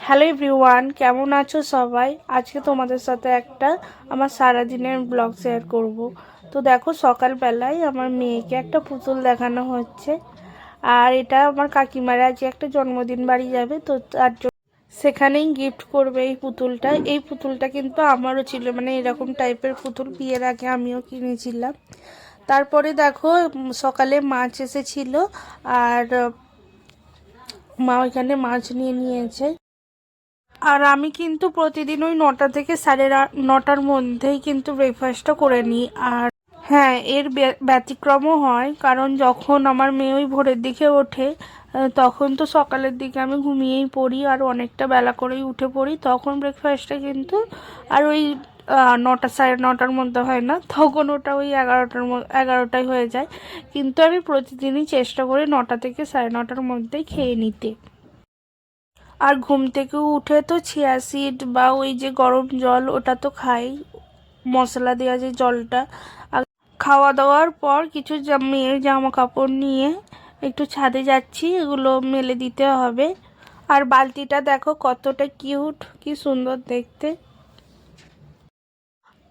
Hello everyone কেমন আছো সবাই? আজকে তোমাদের সাথে একটা আমার সারাদিনের ব্লগ শেয়ার করব। তো দেখো, সকালবেলায় আমার মেয়েকে একটা পুতুল দেখানো হচ্ছে। আর এটা আমার কাকিমারা আজকে একটা জন্মদিন বাড়ি যাবে, তো তার জন্য সেখানেই গিফট করবে এই পুতুলটা। এই পুতুলটা কিন্তু আমারও ছিল মানে এরকম টাইপের পুতুল বিয়ের আগে আমিও কিনেছিলাম। তারপরে দেখো, সকালে মাছ এসেছিল, আর মা ওইখানে মাছ নিয়ে নিয়েছে। আর আমি কিন্তু প্রতিদিন ওই নটা থেকে সাড়ে নটার মধ্যেই কিন্তু ব্রেকফাস্টটা করে নিই। আর হ্যাঁ এর ব্য- ব্যতিক্রমও হয়, কারণ যখন আমার মেয়ে ওই ভোরের দিকে ওঠে তখন তো সকালের দিকে আমি ঘুমিয়েই পড়ি আর অনেকটা বেলা করেই উঠে পড়ি, তখন ব্রেকফাস্টটা কিন্তু আর ওই নটা সাড়ে নটার মধ্যে হয় না, তখন ওটা ওই এগারোটার এগারোটায় হয়ে যায়। কিন্তু আমি প্রতিদিনই চেষ্টা করি নটা থেকে সাড়ে নটার মধ্যেই খেয়ে নিতে। আর ঘুম থেকে উঠে তো চিয়া বা ওই যে গরম জল, ওটা তো খাই। মশলা দেওয়া যে জলটা। আর খাওয়া দাওয়ার পর কিছু মেয়ের জামা কাপড় নিয়ে একটু ছাদে যাচ্ছি, এগুলো মেলে দিতে হবে। আর বালতিটা দেখো কতটা কিউট কি সুন্দর দেখতে।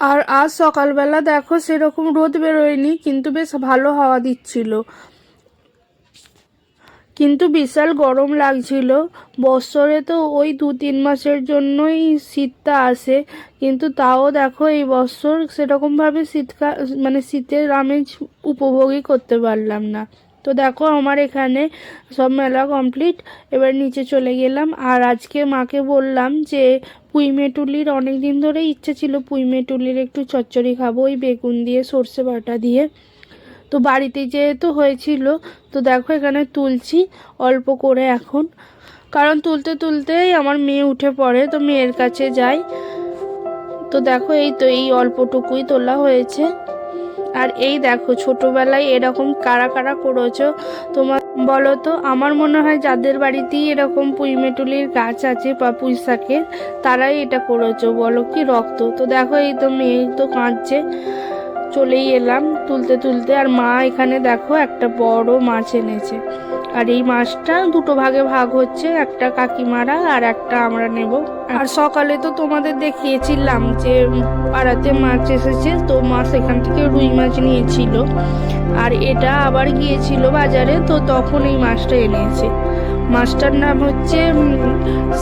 আর আজ সকালবেলা দেখো সেরকম রোদ বেরোয়নি, কিন্তু বেশ ভালো হাওয়া দিচ্ছিল। কিন্তু বিশাল গরম লাগছিল। বছরে তো ওই দু তিন মাসের জন্যই শীতটা আসে। কিন্তু তাও দেখো, এই বছর সেরকমভাবে শীতকাল মানে শীতের আমেজ উপভোগই করতে পারলাম না। তো দেখো, আমার এখানে সব মেলা কমপ্লিট এবার নিচে চলে গেলাম। আর আজকে মাকে বললাম যে, পুঁই মেটুলির অনেক দিন ধরে ইচ্ছে ছিল পুঁই মেটুলির একটু চচ্চড়ি খাব, ওই বেগুন দিয়ে সর্ষে বাটা দিয়ে। তো বাড়িতে যেহেতু হয়েছিল, তো দেখো এখানে তুলছি অল্প করে এখন। কারণ তুলতে তুলতেই আমার মেয়ে উঠে পড়ে, তো মেয়ের কাছে যাই। তো দেখো এই তো, এই অল্পটুকুই তোলা হয়েছে। আর এই দেখো, ছোটোবেলায় এরকম কারা কারা করেছ তোমার, বলো তো? আমার মনে হয় যাদের বাড়িতেই এরকম পুঁইমেটুলির গাছ আছে বা পুঁই শাকের, তারাই এটা করেছ। বলো কি রক্ত? তো দেখো এই তো মেয়ে তো কাঁদছে। চলেই এলাম তুলতে তুলতে। আর মা এখানে দেখো একটা বড় মাছ এনেছে। আর এই মাছটা দুটো ভাগে ভাগ হচ্ছে, একটা কাকিমারা আর একটা আমরা নেব। আর সকালে তো তোমাদের দেখিয়েছিলাম যে পাড়াতে মাছ এসেছে, তো মাছ এখান থেকে রুই মাছ নিয়েছিল। আর এটা আবার গিয়েছিল বাজারে, তো তখন এই মাছটা এনেছে। মাছটার নাম হচ্ছে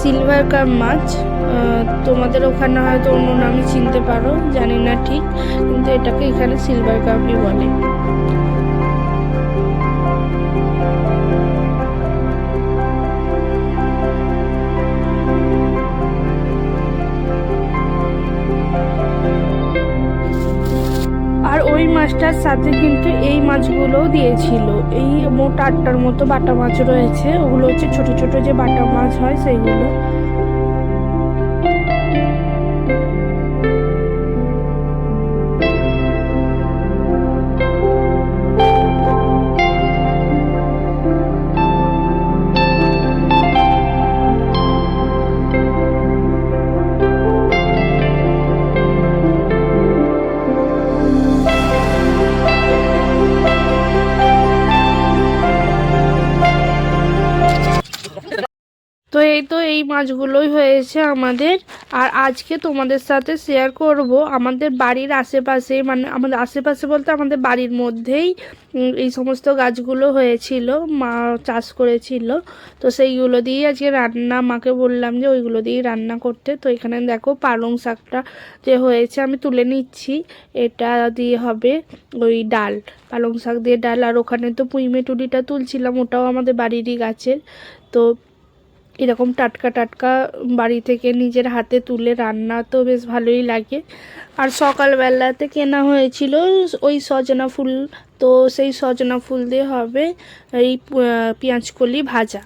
সিলভার কাপ মাছ। তোমাদের ওখানে হয়তো অন্য নামে চিনতে পারো, জানি না ঠিক, কিন্তু এটাকে এখানে সিলভার কাপই বলে। ওই মাছটার সাথে কিন্তু এই মাছগুলোও দিয়েছিল। এই মোট আটটার মতো বাটা মাছ রয়েছে। ওগুলো হচ্ছে ছোট ছোট যে বাটা মাছ হয়, সেইগুলো। মাছগুলোই হয়েছে আমাদের। আর আজকে তোমাদের সাথে শেয়ার করব আমাদের বাড়ির আশেপাশে মানে আমাদের আশেপাশে বলতে আমাদের বাড়ির মধ্যেই এই সমস্ত গাছগুলো হয়েছিল, মা চাষ করেছিল। তো সেইগুলো দিয়ে আজকে রান্না, মাকে বললাম যে ওইগুলো দিয়ে রান্না করতে। তো এখানে দেখো পালং শাকটা যে হয়েছে আমি তুলে নিচ্ছি। এটা দিয়ে হবে ওই ডাল, পালং শাক দিয়ে ডাল। আর ওখানে তো পুঁই মেটুলিটা তুলছিলাম, ওটাও আমাদের বাড়িরই গাছের। তো এরকম টাটকা টাটকা বাড়ি থেকে নিজের হাতে তুলে রান্না তো বেশ ভালোই লাগে। আর সকালবেলাতে কেনা হয়েছিল ওই সজনা ফুল, তো সেই সজনা ফুল দিয়ে হবে এই পেঁয়াজকলি ভাজা।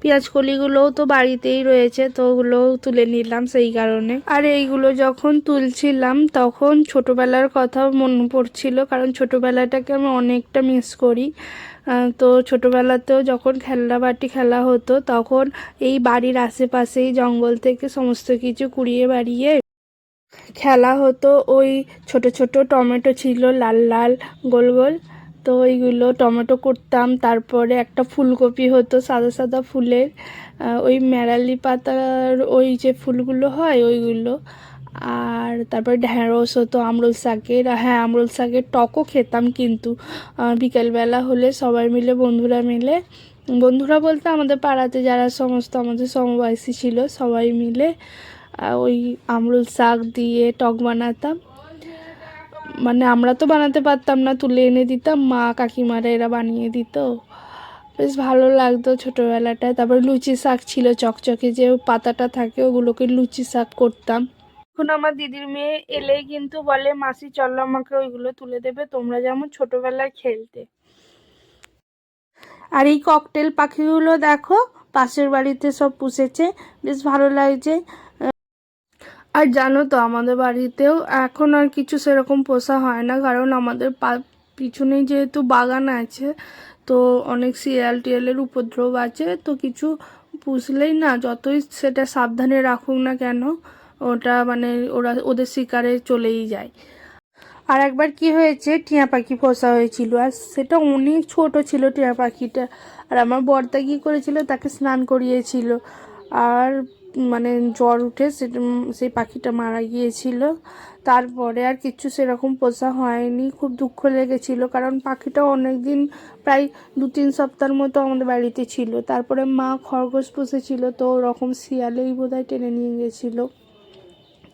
পেঁয়াজকলিগুলোও তো বাড়িতেই রয়েছে, তো ওগুলোও তুলে নিলাম সেই কারণে। আর এইগুলো যখন তুলছিলাম তখন ছোটবেলার কথা মনে পড়ছিল, কারণ ছোটবেলাটাকে আমি অনেকটা মিস করি। তো ছোটোবেলাতেও যখন খেলনা বাটি খেলা হতো, তখন এই বাড়ির আশেপাশেই জঙ্গল থেকে সমস্ত কিছু কুড়িয়ে বাড়িয়ে খেলা হতো। ওই ছোট ছোট টমেটো ছিল, লাল লাল, গোল গোল। তো ওইগুলো টমেটো করতাম তারপরে একটা ফুলকপি হতো, সাদা সাদা ফুলের। ওই মেরালি পাতার ওই যে ফুলগুলো হয়, ওইগুলো। আর তারপরে ঢ্যাঁড়স হতো আমরুল শাকের হ্যাঁ আমরুল শাকের টকও খেতাম কিন্তু। বিকেলবেলা হলে সবাই মিলে, বন্ধুরা মিলে, বন্ধুরা বলতে আমাদের পাড়াতে যারা সমস্ত আমাদের সমবয়সী ছিল, সবাই মিলে ওই আমরুল শাক দিয়ে টক বানাতাম। মানে আমরা তো বানাতে পারতাম না, তুলে এনে দিতাম, মা কাকিমারা এরা বানিয়ে দিত। বেশ ভালো লাগতো ছোটোবেলাটায়। তারপর লুচি শাক ছিল চকচকে, যে পাতাটা থাকে ওগুলোকে লুচি শাক করতাম। এখন আমার দিদির মেয়ে এলেই কিন্তু বলে, মাসি, চলো আমাকে ওইগুলো তুলে দেবে, তোমরা যেমন ছোটোবেলায় খেলতে। আর এই ককটেল পাখিগুলো দেখো, পাশের বাড়িতে সব পুষেছে, বেশ ভালো লাগছে। আর জানো তো, আমাদের বাড়িতেও এখন আর কিছু সেরকম পোষা হয় না, কারণ আমাদের পা- পিছনেই যেহেতু বাগান আছে, তো অনেক শিয়াল টিয়ালের উপদ্রব আছে, তো কিছু পুষলেই না, যতই সেটা সাবধানে রাখুক না কেন ওটা মানে ওরা ওদের শিকারে চলেই যায়। আর একবার কি হয়েছে, টিয়া পাখি পোষা হয়েছিল। আর সেটা অনেক ছোট ছিল টিয়া পাখিটা। আর আমার বর্দা কী করেছিল, তাকে স্নান করিয়েছিল। আর মানে জ্বর উঠে সেই পাখিটা মারা গিয়েছিল। তারপরে আর কিছু সেরকম পোষা হয়নি। খুব দুঃখ লেগেছিল, কারণ পাখিটা অনেক দিন প্রায় দু তিন সপ্তাহের মতো আমাদের বাড়িতে ছিল। তারপরে মা খরগোশ পুষেছিল, তো ওরকম শিয়ালেই বোধহয় টেনে নিয়ে গেছিল।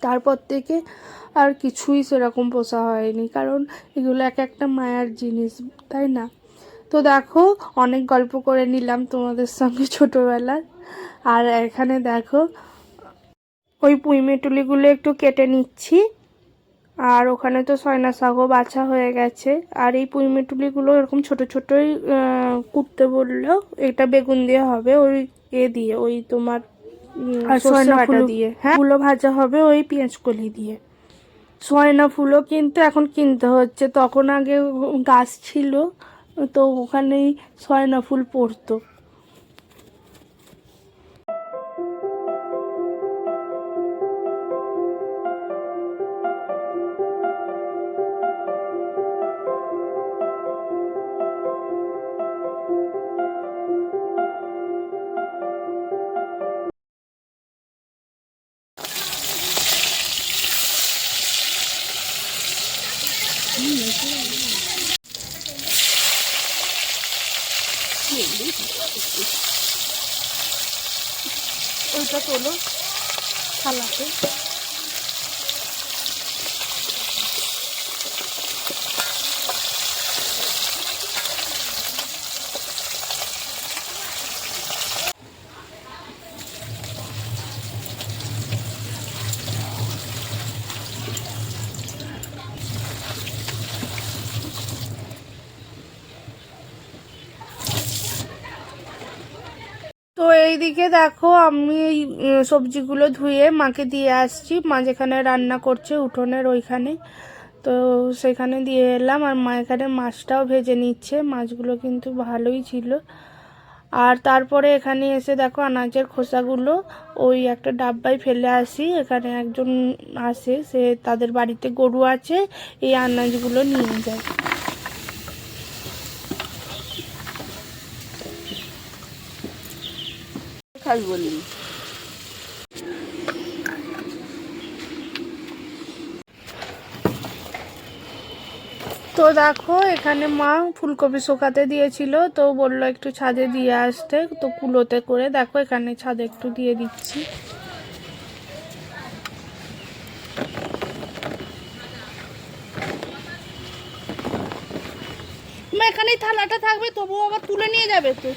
তারপর থেকে আর কিছুই সেরকম পোষা হয়নি। কারণ এগুলো এক একটা মায়ার জিনিস, তাই না? তো দেখো, অনেক গল্প করে নিলাম তোমাদের সঙ্গে ছোটোবেলার। আর এখানে দেখো, ওই পুঁইমেটুলিগুলো একটু কেটে নিচ্ছি। আর ওখানে তো সয়না শাকও বাছা হয়ে গেছে। আর এই পুঁইমেটুলিগুলো এরকম ছোট ছোটই কুটতে বলল এটা বেগুন দিয়ে হবে, ওই এ দিয়ে, ওই তোমার সর্ষে বাটা দিয়ে। হ্যাঁ? ফুলও ভাজা হবে ওই পেঁয়াজ কলি দিয়ে। সয়না ফুলও কিন্তু এখন কিনতে হচ্ছে। তখন আগে গাছ ছিল তো ওখানেই সয়না ফুল পড়তো। ওইটা তোলো থালাতে এইদিকে দেখো, আমি এই সবজিগুলো ধুয়ে মাকে দিয়ে আসছি। মা যেখানে রান্না করছে উঠোনের ওইখানে। তো সেখানে দিয়ে এলাম আর মা এখানে মাছটাও ভেজে নিচ্ছে। মাছগুলো কিন্তু ভালোই ছিল। আর তারপরে এখানে এসে দেখো আনাজের খোসাগুলো ওই একটা ডাব্বায় ফেলে আসি। এখানে একজন আসে, সে তাদের বাড়িতে গরু আছে, এই আনাজগুলো নিয়ে যায়। খাস বললি তো দেখো, এখানে মা ফুলকপি শোকাতে দিয়েছিল, তো বলল একটু ছাদে দিয়ে আসতে, তো কুলোতে করে দেখো, এখানে ছাদে একটু দিয়ে দিচ্ছি। মা এখানেই থালাটা থাকবে, তবুও আবার তুলে নিয়ে যাবে তো।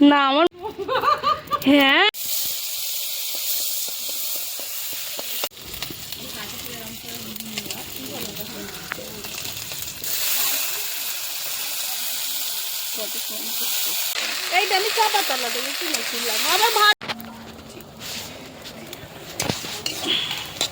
না আমার হ্যাঁ? এইটা আমি চাপা তলা থেকে কিনেছিলাম আবার ভাত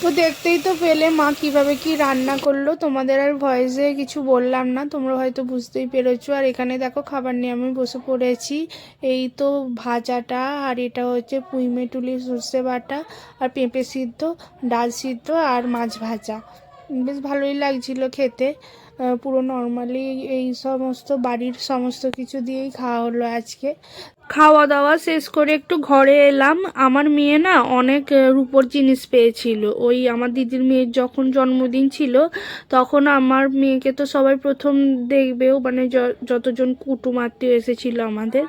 তো দেখতেই তো পেলে, মা কীভাবে কি রান্না করল, তোমাদের আর ভয়েসে কিছু বললাম না, তোমরা হয়তো বুঝতেই পেরেছ। আর এখানে দেখো খাবার নিয়ে আমি বসে পড়েছি, এই তো ভাজাটা, আর এটা হচ্ছে পুঁই মেটুলি সর্ষে বাটা, আর পেঁপে সিদ্ধ, ডাল সিদ্ধ, আর মাছ ভাজা। বেশ ভালোই লাগছিল খেতে পুরো নর্মালি এই সমস্ত, বাড়ির সমস্ত কিছু দিয়েই খাওয়া হলো আজকে। খাওয়া দাওয়া শেষ করে একটু ঘরে এলাম। আমার মেয়ে না অনেক রূপোর জিনিস পেয়েছিল। ওই আমার দিদির মেয়ের যখন জন্মদিন ছিল, তখন আমার মেয়েকে তো সবাই প্রথম দেখবেও মানে যতজন কুটুম আত্মীয় এসেছিল আমাদের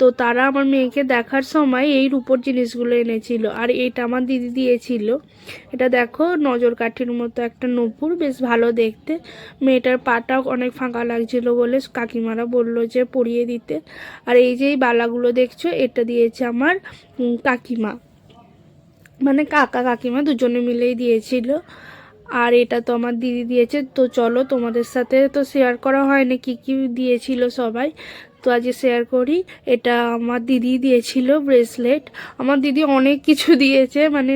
তো তারা আমার মেয়েকে দেখার সময় এই রূপোর জিনিসগুলো এনেছিল। আর এটা আমার দিদি দিয়েছিল। এটা দেখো, নজর কাঠির মতো একটা নপুর, বেশ ভালো দেখতে। মেয়েটার পাটা অনেক ফাঁকা লাগছিল বলে কাকিমারা বলল যে পরিয়ে দিতে। আর এই যে বালাগুলো দেখছ, এটা দিয়েছে আমার কাকিমা। মানে কাকা কাকিমা দুজনে মিলেই দিয়েছিল। আর এটা তো আমার দিদি দিয়েছে, তো চলো তোমাদের সাথে তো শেয়ার করা হয়নি কি কি দিয়েছিল সবাই। আজকে শেয়ার করি। এটা আমার দিদি দিয়েছিল ব্রেসলেট আমার দিদি অনেক কিছু দিয়েছে মানে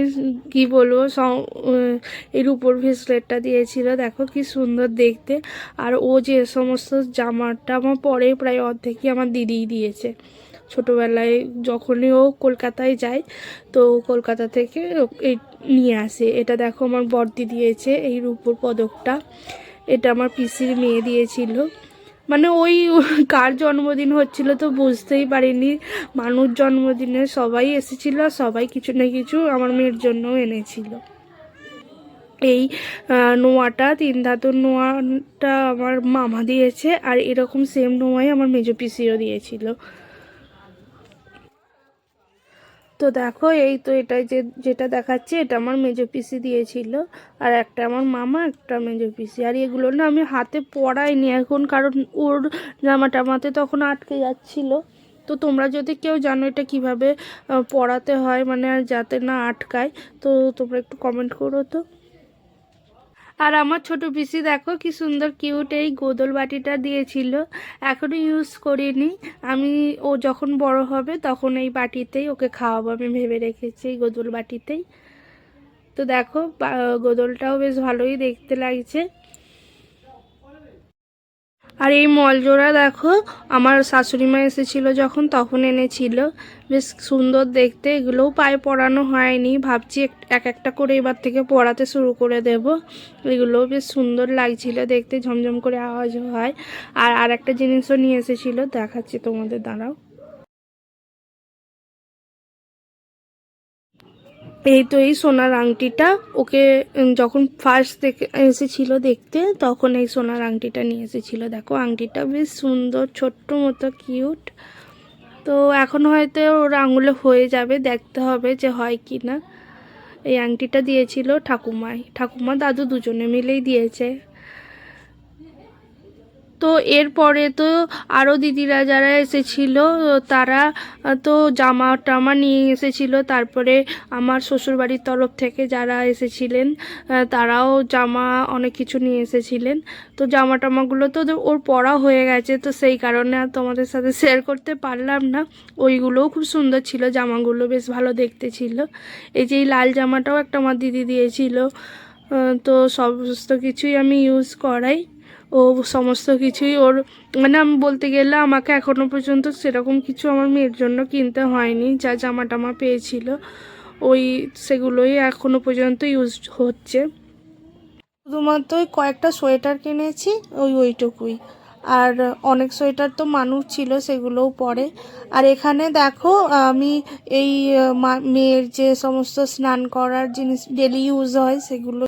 কি বলব এর উপর ব্রেসলেটটা দিয়েছিল। দেখো কি সুন্দর দেখতে। আর ও যে সমস্ত জামাটা আমার পরে প্রায় অর্ধেকই আমার দিদিই দিয়েছে। ছোটোবেলায় যখনই ও কলকাতায় যায়, তো কলকাতা থেকে এই নিয়ে আসে। এটা দেখো আমার বর্দি দিয়েছে এই রূপোর পদকটা। এটা আমার পিসির মেয়ে দিয়েছিল। মানে ওই কার জন্মদিন হচ্ছিল তো বুঝতেই পারিনি। মানুষ জন্মদিনে সবাই এসেছিল, সবাই কিছু না কিছু আমার মেয়ের জন্য এনেছিল। এই নোয়াটা, তিন ধাতুর নোয়াটা আমার মামা দিয়েছে আর এরকম সেম নোয়াই আমার মেজো পিসিও দিয়েছিল। তো দেখো, এই তো এটা যে, যেটা দেখাচ্ছে, এটা আমার মেজো পিসি দিয়েছিল। আর একটা আমার মামা, একটা মেজো পিসি। আর এগুলো না আমি হাতে পরাইনি, এখন কারণ ওর জামা টামাতে তখন আটকে যাচ্ছিল। তো তোমরা যদি কেউ জানো এটা কীভাবে পড়াতে হয় মানে আর যাতে না আটকায়, তো তোমরা একটু কমেন্ট করো তো। আর আমার ছোট পিসি দেখো কি সুন্দর কিউট এই গোদল বাটিটা দিয়েছিল। এখনও ইউজ করিনি। আমি, ও যখন বড় হবে তখন এই বাটিতেই ওকে খাওয়াবো। আমি ভেবে রেখেছি এই গোদল বাটিতেই। তো দেখো গোদলটাও বেশ ভালোই দেখতে লাগছে। আর এই মলজোড়া দেখো, আমার শাশুড়ি মা এসেছিল যখন, তখন এনেছিল। বেশ সুন্দর দেখতে, এগুলোও পায়ে পড়ানো হয়নি। ভাবছি এক- এক একটা করে এবার থেকে পড়াতে শুরু করে দেব। এগুলোও বেশ সুন্দর লাগছিল দেখতে, ঝমঝম করে আওয়াজও হয়। আর আর একটা জিনিসও নিয়ে এসেছিল, দেখাচ্ছি তোমাদের, দাঁড়াও। এই তো এই সোনার আংটিটা ওকে যখন ফার্স্ট দেখে এসেছিল দেখতে, তখন এই সোনার আংটিটা নিয়ে এসেছিল। দেখো, আংটিটা বেশ সুন্দর, ছোট্ট মতো কিউট তো এখন হয়তো ওর আঙুলে হয়ে যাবে, দেখতে হবে যে হয় কি না এই আংটিটা দিয়েছিল ঠাকুমায় ঠাকুমা, দাদু দুজনে মিলেই দিয়েছে। তো এরপরে তো আরও দিদিরা যারা এসেছিল, তারা তো জামা টামা নিয়ে এসেছিল। তারপরে আমার শ্বশুরবাড়ির তরফ থেকে যারা এসেছিলেন তারাও জামা অনেক কিছু নিয়ে এসেছিলেন। তো জামা টামাগুলো তো ওর পরা হয়ে গেছে, তো সেই কারণে আর তোমাদের সাথে শেয়ার করতে পারলাম না। ওইগুলোও খুব সুন্দর ছিল, জামাগুলো বেশ ভালো দেখতে ছিল। এই যে এই লাল জামাটাও একটা আমার দিদি দিয়েছিল। তো সমস্ত কিছুই আমি ইউজ করাই। ও সমস্ত কিছুই ওর মানে আমি বলতে গেলে আমাকে এখনও পর্যন্ত সেরকম কিছু আমার মেয়ের জন্য কিনতে হয়নি, যা জামা টামা পেয়েছিল, ওই সেগুলোই এখনও পর্যন্ত ইউজ হচ্ছে। শুধুমাত্র ওই কয়েকটা সোয়েটার কিনেছি, ওই ওইটুকুই। আর অনেক সোয়েটার তো মানুষ ছিল সেগুলোও পরে। আর এখানে দেখো, আমি এই মেয়ের যে সমস্ত স্নান করার জিনিস ডেলি ইউজ হয় সেগুলো